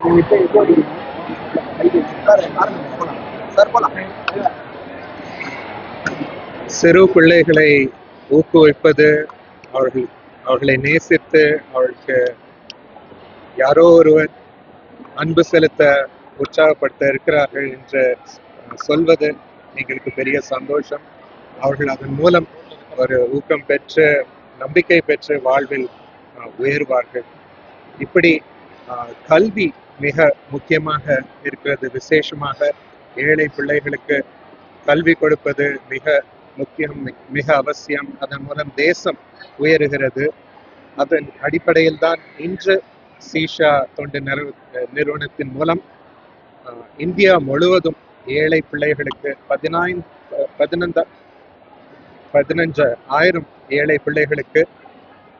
இப்போ இப்போ சிறு பிள்ளைகளை ஊக்குவிப்பது அவர்கள் அவர்களை நேசித்து அவர்களுக்கு யாரோ ஒருவர் அன்பு செலுத்த உற்சாகப்படுத்த இருக்கிறார்கள் என்று சொல்வது எங்களுக்கு பெரிய சந்தோஷம். அவர்கள் அதன் மூலம் ஒரு ஊக்கம் பெற்று நம்பிக்கை பெற்று வாழ்வில் உயர்வார்கள். இப்படி அஹ், கல்வி மிக முக்கியமாக இருக்கிறது. விசேஷமாக ஏழை பிள்ளைகளுக்கு கல்வி கொடுப்பது மிக முக்கியம் மிக அவசியம். அதன் மூலம் தேசம் உயருகிறது. அதன் அடிப்படையில் தான் இன்று சீஷா தொண்டு நிறுவ நிறுவனத்தின் மூலம் இந்தியா முழுவதும் ஏழை பிள்ளைகளுக்கு பதினாயிரம் பதினந்த பதினஞ்சு ஆயிரம் ஏழை பிள்ளைகளுக்கு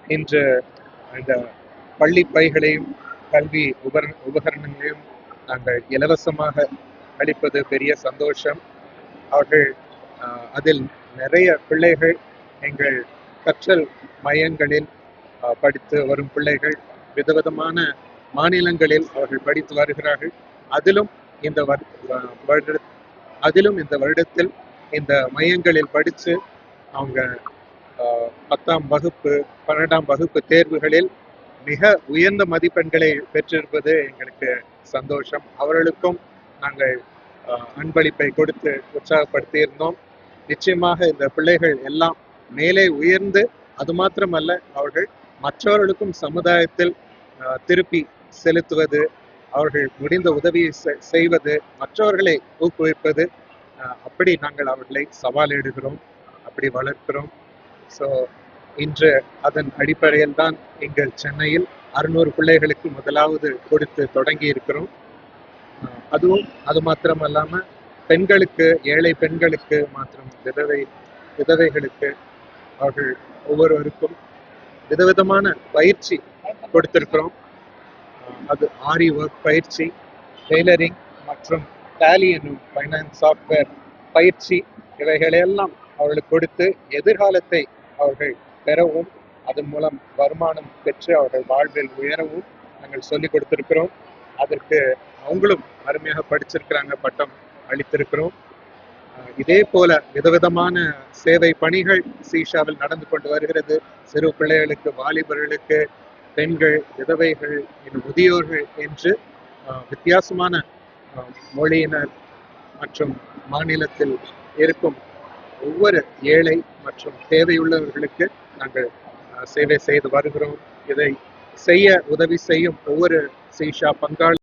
இன்று இந்த பள்ளி பைகளையும் கல்வி உபர உபகரணங்களையும் நாங்கள் இலவசமாக அளிப்பது பெரிய சந்தோஷம். அவர்கள் அதில் நிறைய பிள்ளைகள் எங்கள் கற்றல் மையங்களில் படித்து வரும் பிள்ளைகள் விதவிதமான மாநிலங்களில் அவர்கள் படித்து வருகிறார்கள். அதிலும் இந்த வ- வருட அதிலும் இந்த வருடத்தில் இந்த மையங்களில் படித்து அவங்க பத்தாம் வகுப்பு பன்னெண்டாம் வகுப்பு தேர்வுகளில் மிக உயர்ந்த மதிப்பெண்களை பெற்றிருப்பது எங்களுக்கு சந்தோஷம். அவர்களுக்கும் நாங்கள் அன்பளிப்பை கொடுத்து உற்சாகப்படுத்தியிருந்தோம். நிச்சயமாக இந்த பிள்ளைகள் எல்லாம் மேலே உயர்ந்து அது மாத்திரமல்ல அவர்கள் மற்றவர்களுக்கும் சமுதாயத்தில் திருப்பி செலுத்துவது அவர்கள் முடிந்த உதவியை செ- செய்வது மற்றவர்களை ஊக்குவிப்பது அப்படி நாங்கள் அவர்களை சவாலிடுகிறோம் அப்படி வளர்க்கிறோம். ஸோ இன்று அதன் அடிப்படையில் தான் எங்கள் சென்னையில் அறுநூறு பிள்ளைகளுக்கு முதலாவது கொடுத்து தொடங்கி இருக்கிறோம் அதுவும் அது மாத்திரம் அல்லாமல் பெண்களுக்கு ஏழை பெண்களுக்கு மாத்திரம் விதவை விதவைகளுக்கு அவர்கள் ஒவ்வொருவருக்கும் விதவிதமான பயிற்சி கொடுத்திருக்கிறோம். அது ஆரி ஒர்க் பயிற்சி டெய்லரிங் மற்றும் டேலி என்னும் ஃபைனான்ஸ் சாஃப்ட்வேர் பயிற்சி இவைகளையெல்லாம் அவர்களுக்கு கொடுத்து எதிர்காலத்தை அவர்கள் பெறவும் அதன் மூலம் வருமானம் பெற்று அவர்கள் வாழ்வில் உயரவும் நாங்கள் சொல்லிக் கொடுத்திருக்கிறோம். அதற்கு அவங்களும் அருமையாக படிச்சிருக்கிறாங்க பட்டம் அளித்திருக்கிறோம். இதே போல விதவிதமான சேவை பணிகள் சீஷாவில் நடந்து கொண்டு வருகிறது. சிறு பிள்ளைகளுக்கு வாலிபர்களுக்கு பெண்கள் விதவைகள் இன்னும் முதியோர்கள் என்று வித்தியாசமான மொழியினர் மற்றும் மாநிலத்தில் இருக்கும் ஒவ்வொரு ஏழை மற்றும் தேவையுள்ளவர்களுக்கு நாங்கள் சேவை செய்து வருகிறோம். இதை செய்ய உதவி செய்யும் ஒவ்வொரு சீஷா பங்காளி